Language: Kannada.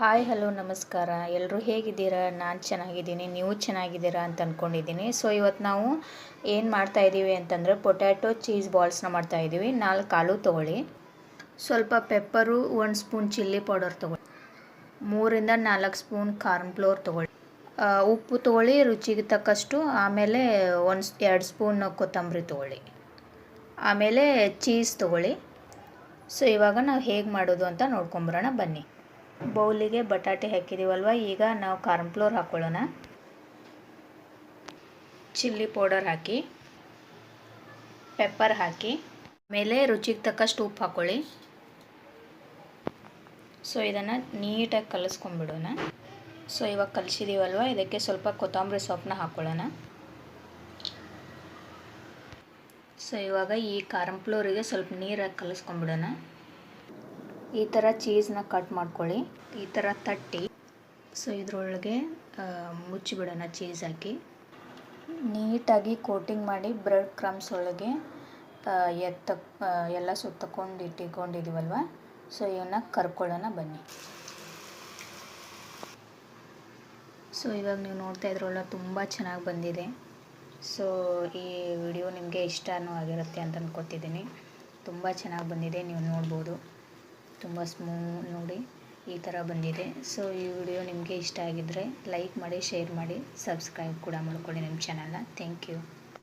ಹಾಯ್, ಹಲೋ, ನಮಸ್ಕಾರ. ಎಲ್ಲರೂ ಹೇಗಿದ್ದೀರಾ? ನಾನು ಚೆನ್ನಾಗಿದ್ದೀನಿ. ನೀವು ಚೆನ್ನಾಗಿದ್ದೀರಾ ಅಂತ ಅಂದ್ಕೊಂಡಿದ್ದೀನಿ ಸೊ ಇವತ್ತು ನಾವು ಏನು ಮಾಡ್ತಾ ಇದ್ದೀವಿ ಅಂತಂದರೆ ಪೊಟ್ಯಾಟೊ, ಚೀಸ್ ಬಾಲ್ಸ್ನ ಮಾಡ್ತಾ ಇದ್ದೀವಿ. ನಾಲ್ಕು ಆಲೂ ತೊಗೊಳ್ಳಿ. ಸ್ವಲ್ಪ ಪೆಪ್ಪರು, ಒಂದು ಸ್ಪೂನ್ ಚಿಲ್ಲಿ ಪೌಡರ್ ತೊಗೊಳ್ಳಿ. ಮೂರಿಂದ ನಾಲ್ಕು ಸ್ಪೂನ್ ಕಾರ್ನ್ ಫ್ಲೋರ್ ತೊಗೊಳ್ಳಿ. ಉಪ್ಪು ತೊಗೊಳ್ಳಿ, ರುಚಿಗೆ ತಕ್ಕಷ್ಟು. ಆಮೇಲೆ ಒಂದು ಎರಡು ಸ್ಪೂನ್ ಕೊತ್ತಂಬರಿ ತೊಗೊಳ್ಳಿ. ಆಮೇಲೆ ಚೀಸ್ ತೊಗೊಳ್ಳಿ. ಸೊ ಇವಾಗ ನಾವು ಹೇಗೆ ಮಾಡೋದು ಅಂತ ನೋಡ್ಕೊಂಬರೋಣ ಬನ್ನಿ. ಬೌಲಿಗೆ ಬಟಾಟೆ ಹಾಕಿದ್ದೀವಲ್ವ ಈಗ ನಾವು ಕಾರ್ನ್ ಫ್ಲೋರ್ ಹಾಕ್ಕೊಳ್ಳೋಣ ಚಿಲ್ಲಿ ಪೌಡರ್ ಹಾಕಿ, ಪೆಪ್ಪರ್ ಹಾಕಿ, ಮೇಲೆ ರುಚಿಗೆ ತಕ್ಕಷ್ಟು ಉಪ್ಪು ಹಾಕ್ಕೊಳ್ಳಿ ಸೊ, ಇದನ್ನು ನೀಟಾಗಿ ಕಲಿಸ್ಕೊಂಡ್ಬಿಡೋಣ. ಸೊ, ಇವಾಗ ಕಲಿಸಿದ್ದೀವಲ್ವ ಇದಕ್ಕೆ ಸ್ವಲ್ಪ ಕೊತ್ತಂಬರಿ ಸೊಪ್ಪನ್ನ ಹಾಕ್ಕೊಳ್ಳೋಣ ಸೊ, ಇವಾಗ ಈ ಕಾರ್ನ್ ಫ್ಲೋರಿಗೆ ಸ್ವಲ್ಪ ನೀರಾಗಿ ಕಲಿಸ್ಕೊಂಡ್ಬಿಡೋಣ. ಈ ಥರ ಚೀಸ್ನ ಕಟ್ ಮಾಡ್ಕೊಳ್ಳಿ. ಈ ಥರ ತಟ್ಟಿ. ಸೊ ಇದರೊಳಗೆ ಮುಚ್ಚಿಬಿಡೋಣ ಚೀಸ್ ಹಾಕಿ. ನೀಟಾಗಿ ಕೋಟಿಂಗ್ ಮಾಡಿ ಬ್ರೆಡ್ ಕ್ರಮ್ಸ್ ಒಳಗೆ ಎತ್ತ ಎಲ್ಲ ಸುತ್ತಕೊಂಡು ಇಟ್ಟಿಕೊಂಡಿದ್ದೀವಲ್ವ ಸೊ ಇವನ್ನ ಕರ್ಕೊಳ್ಳೋಣ ಬನ್ನಿ. ಸೊ ಇವಾಗ ನೀವು ನೋಡ್ತಾ ಇದ್ರಲ್ಲ ತುಂಬ ಚೆನ್ನಾಗಿ ಬಂದಿದೆ. ಸೊ ಈ ವಿಡಿಯೋ ನಿಮಗೆ ಇಷ್ಟನೂ ಆಗಿರುತ್ತೆ ಅಂತ ಅನ್ಕೋತಿದ್ದೀನಿ ತುಂಬ ಚೆನ್ನಾಗಿ ಬಂದಿದೆ, ನೀವು ನೋಡ್ಬೋದು. ತುಂಬ ಸ್ಮೂ ನೋಡಿ ಈ ಥರ ಬಂದಿದೆ. ಸೊ ಈ ವಿಡಿಯೋ ನಿಮಗೆ ಇಷ್ಟ ಆಗಿದ್ದರೆ ಲೈಕ್ ಮಾಡಿ, ಶೇರ್ ಮಾಡಿ, ಸಬ್ಸ್ಕ್ರೈಬ್ ಕೂಡ ಮಾಡ್ಕೊಳ್ಳಿ ನಮ್ಮ ಚಾನಲ್ನ. Thank you